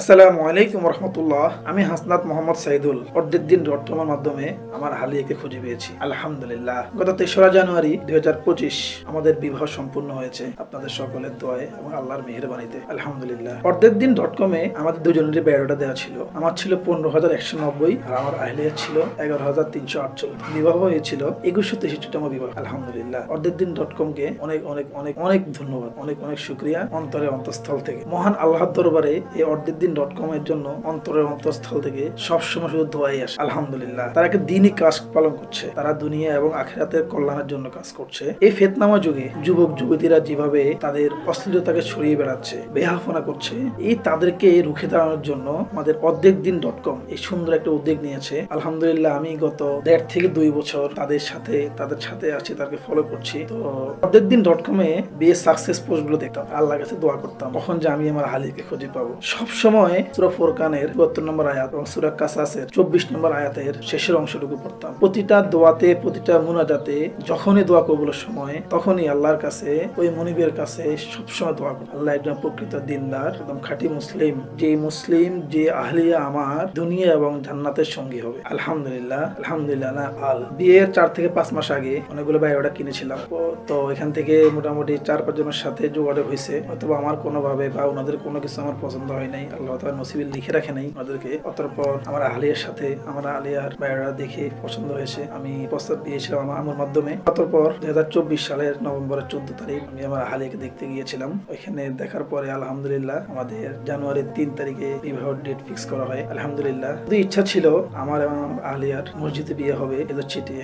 আসসালামু আলাইকুম রহমতুল্লাহ আমি হাসনাত মোহাম্মদ সাইদুল, অর্ধেক দিন ডট মাধ্যমে আমার হালিয়াকে খুঁজে পেয়েছি। আলহামদুলিল্লাহ। গত তেসরা জানুয়ারি দুই হাজার পঁচিশ আমাদের বিবাহ সম্পূর্ণ হয়েছে আপনাদের সকলের দোয়ায় এবং আল্লাহর মেহরবানিতে। আলহামদুলিল্লাহ। অর্ধেক দিন ডট কমে আমাদের দুজনেরই বায়োডাটা দেওয়া ছিল। আমার ছিল পনেরো হাজার একশো নব্বই আর আমার আহলিয়া ছিল এগারো হাজার তিনশো আটচল্লিশ। বিবাহ হয়েছিল একুশশো তেষট্টিতম বিবাহ। আলহামদুলিল্লাহ। অর্ধেক দিন ডট কমকে অনেক অনেক অনেক অনেক ধন্যবাদ, অনেক অনেক শুক্রিয়া অন্তরে অন্তঃস্থল থেকে। মহান আল্লাহর দরবারে এই অর্ধেক দিন ডট কম এর জন্য অন্তরের অন্তঃস্থল থেকে সবসময় শুধু দোয়াই আসে। আলহামদুলিল্লাহ। তারা একটা দিনই কাজ পালন করছে। তারা দুনিয়া এবং আখেরাতের কল্যাণের জন্য কাজ করছে। এই ফেতনামা যুগে যুবক, যুবতীরা যেভাবে তাদের অশ্লীলতাকে ছড়িয়ে বেড়াচ্ছে, বেহাফনা করছে, এই তাদেরকে রুখে দাঁড়ানোর জন্য আমাদের অর্ধেক দিন ডট কম এই সুন্দর একটা উদ্যোগ নিয়েছে। আলহামদুলিল্লাহ, আমি গত দেড় থেকে দুই বছর তাদের সাথে তাদের সাথে আছি, তাদেরকে ফলো করছি। তো অর্ধেক দিন ডট কমে বিয়ে সাকসেস পোস্টগুলো দেখতাম। আল্লাহ কাছে দোয়া করতাম। তখন যে আমি আমার হালিকে খুঁজে পাবো। সব সময় সুরা ফোরকানের চুয়াত্তর নম্বর আয়াত এবং সুরা কাসাসের চব্বিশ নম্বর আয়াতের শেষের অংশটুকু পড়তাম। প্রতিটা দোয়াতে, প্রতিটা মুনাজাতে, যখনই দোয়া কবুলের সময়, তখনই আল্লাহর কাছে, ওই মনিবের কাছে সবসময় দোয়া করতাম। আল্লাহ একজন প্রকৃত দিনদার, একদম খাঁটি মুসলিম। যে মুসলিম, যে আহলিয়া আমার দুনিয়া এবং জান্নাতের সঙ্গী হবে। আলহামদুলিল্লাহ আলহামদুলিল্লাহ না আল। বিয়ের চার থেকে পাঁচ মাস আগে অনেকগুলো বায়োডা কিনেছিলাম। ও- তো এখান থেকে মোটামুটি চার পাঁচজনের সাথে যোগাযোগ হয়েছে। অথবা আমার কোনোভাবে বা ওনাদের কোনো কিছু আমার পছন্দ হয় নাই। আল্লাহ তার নসিবে লিখে রাখে নাই। ওনাদেরকে অতঃপর আমার আলিয়ার সাথে আমার আলিয়ার বায়োডা দেখে পছন্দ হয়েছে। আমি প্রস্তাব দিয়েছিলাম আমার আমার মাধ্যমে। অতঃপর দুই হাজার চব্বিশ সালের নভেম্বরের চোদ্দ তারিখ আমি আমার আলিয়াকে দেখতে গিয়েছিলাম। ওইখানে দেখার পরে আলহামদুলিল্লাহ আমাদের জানুয়ারির তিন তারিখে বিবাহ ডেট ফিক্স করা হয়। আলহামদুলিল্লাহ শুধু ইচ্ছা ছিল আমার এবং আলিয়ার মসজিদে বিয়ে হবে, এদের চিঠিয়ে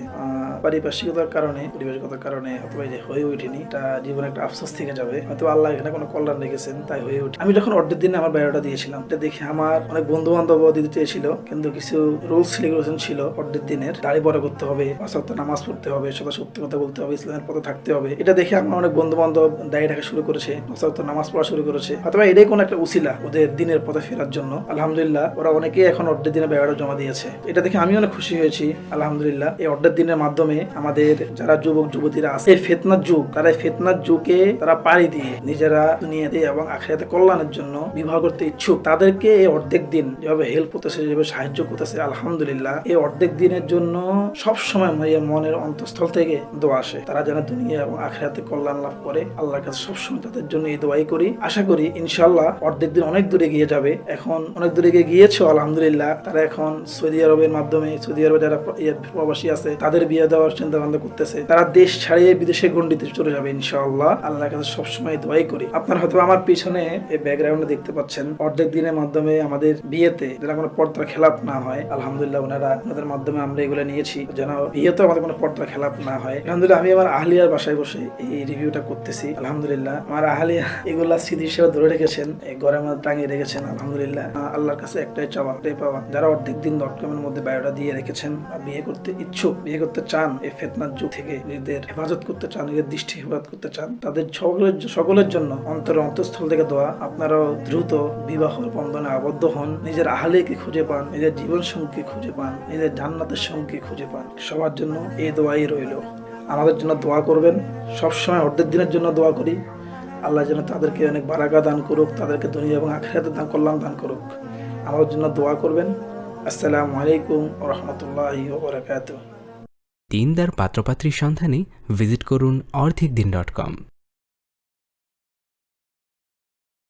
পারিপার্শ্বিকতার কারণে, পরিবেশগত কারণে অথবা যে হয়ে ওঠেনি, এটা জীবনে একটা আফসোস থেকে যাবে। হয়তো আল্লাহ এখানে কোনো কল্যাণ রেখেছেন, তাই হয়ে ওঠে। আমি যখন অর্ধের দিনে আমার বায়োটা দিয়েছিলাম এটা দেখে আমার অনেক বন্ধু বান্ধব দিতে চেয়েছিল কিন্তু কিছু রুলস রেগুলেশন ছিল অর্ধের দিনের। দাড়ি বড় করতে হবে, পাঁচ নামাজ পড়তে হবে সদা সত্য কথা বলতে হবে, ইসলামের পথে থাকতে হবে। এটা দেখে আমার অনেক বন্ধু বান্ধব দাড়ি ঢাকা শুরু করেছে, পাঁচ নামাজ পড়া শুরু করেছে। অথবা এটাই কোনো একটা উসিলা, ওদের দিনের পথে ফেরার জন্য। আলহামদুলিল্লাহ, ওরা অনেকেই এখন অর্ধের দিনে বায়োটা জমা দিয়েছে। এটা দেখে আমি অনেক খুশি হয়েছি, আলহামদুলিল্লাহ। এই অর্ধের দিনের মাধ্যমে আমাদের যারা যুবক, যুবতীরা আছে ফেতনার যুগ, তারা ফেতনার যুগে তারা পাড়ি দিয়ে নিজেরা দুনিয়াতে এবং আখেরাতে কল্যাণের জন্য বিবাহ করতে ইচ্ছুক। তাদেরকে এই অর্ধেক দিন যেভাবে হেল্প করতেছে, যেভাবে সাহায্য করতেছে, আলহামদুলিল্লাহ, এই অর্ধেক দিনের জন্য সব সময় মনের অন্তঃস্থল থেকে দোয়া আসে। তারা যেন দুনিয়া এবং আখেরাতে কল্যাণ লাভ করে। আল্লাহর কাছে সবসময় তাদের জন্য এই দোয়াই করি। আশা করি ইনশাল্লাহ অর্ধেক দিন অনেক দূরে গিয়ে যাবে। এখন অনেক দূরে গিয়ে গিয়েছে আলহামদুলিল্লাহ, তারা এখন সৌদি আরবের মাধ্যমে, সৌদি আরবে যারা ইয়ে প্রবাসী আছে, তাদের বিয়ে দেওয়ার চিন্তা ভাবনা করতেছে। তারা দেশ ছাড়িয়ে বিদেশে গণ্ডিতে চলে যাবে, ইনশাআল্লাহ। আল্লাহর কাছে সবসময় দোয়াই করি। আপনার হয়তো আমার পিছনে এই ব্যাকগ্রাউন্ডে দেখতে পাচ্ছেন। অর্ধেক দিনের মাধ্যমে আমাদের বিয়েতে যেন কোনো পর্দার খেলাপ না হয়, আলহামদুলিল্লাহ ওনারা ওনাদের মাধ্যমে আমরা এগুলো নিয়েছি, যেন বিয়েতে আমাদের কোনো পর্দার খেলাপ না হয়। আলহামদুলিল্লাহ আমি আমার আহলিয়ার বাসায় বসে এই রিভিউটা করতেছি, আলহামদুলিল্লাহ। আমার আহলিয়া এগুলা স্মৃতি হিসেবে ধরে রেখেছেন ঘরের মধ্যে টাঙিয়ে রেখেছেন, আলহামদুলিল্লাহ। আল্লাহর কাছে একটাই চাওয়া, একটাই পাওয়া, যারা অর্ধেক দিন ডট কমের মধ্যে বায়োটা দিয়ে রেখেছেন বিয়ে করতে ইচ্ছুক, বিয়ে করতে চান, এই ফেতনার যুগ থেকে নিজেদের হেফাজত করতে চান নিজের দৃষ্টি হেফাজত করতে চান, তাদের সকলের সকলের জন্য অন্তর অন্তঃস্থল থেকে দোয়া, আপনারাও দ্রুত বিবাহ বন্ধনে আবদ্ধ হন, নিজের আহলেকে খুঁজে পান, নিজের জীবন সঙ্গী খুঁজে পান, নিজের জান্নাতের সঙ্গীকে খুঁজে পান। সবার জন্য এই দোয়াই রইল। আমাদের জন্য দোয়া করবেন। সবসময় অর্ধেক দিনের জন্য দোয়া করি। আল্লাহ যেন তাদেরকে অনেক বারাকা দান করুক, তাদেরকে দুনিয়া এবং আখেরাতে দান কল্যাণ দান করুক। আমাদের জন্য দোয়া করবেন। আসসালামু আলাইকুম রহমতুল্লাহি ওবরাকাতুহ দিনদার পাত্রপাত্রীর সন্ধানে ভিজিট করুন অর্ধেক দিন ডট কম।